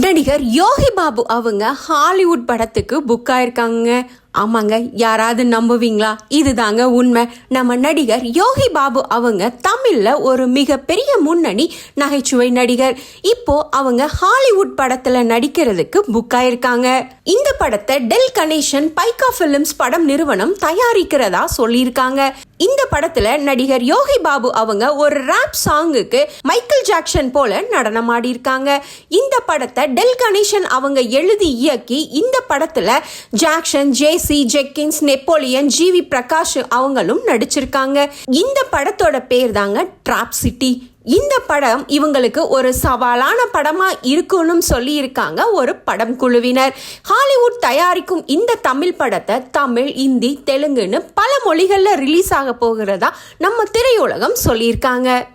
நடிகர் யோகி பாபு அவங்க ஹாலிவுட் படத்துக்கு புக் ஆயிருக்காங்க. ஆமாங்க யாராவது நம்புவீங்களா? இதுதாங்க உண்மை. நம்ம நடிகர் யோகி பாபு அவங்க தமிழில் ஒரு மிகப்பெரிய முன்னணி நகைச்சுவை நடிகர். இப்போ அவங்க ஹாலிவுட் படத்துல நடிக்கிறதுக்கு புக் ஆயிருக்காங்க. இந்த படத்தை டெல் கணேஷன் பைகா பிலிம்ஸ் படம் நிறுவனம் தயாரிக்கிறதா சொல்லியிருக்காங்க. இந்த படத்துல நடிகர் யோகி பாபு அவங்க ஒரு ராப் சாங்குக்கு மைக்கேல் ஜாக்சன் போல நடனம் இருக்காங்க இந்த படத்தை டெல் கணேசன் அவங்க எழுதி இயக்கி இந்த படத்துல Jackson J C Jenkins Napoleon G V Prakash அவங்களும் நடிச்சிருக்காங்க. இந்த படத்தோட பேர் தாங்க ட்ராப் சிட்டி இந்த படம் இவங்களுக்கு ஒரு சவாலான படமாக இருக்கும்னு சொல்லியிருக்காங்க ஒரு படம் குழுவினர். ஹாலிவுட் தயாரிக்கும் இந்த தமிழ் படத்தை தமிழ் இந்தி தெலுங்குன்னு பல மொழிகளில் ரிலீஸ் ஆக போகிறதா நம்ம திரையுலகம் சொல்லியிருக்காங்க.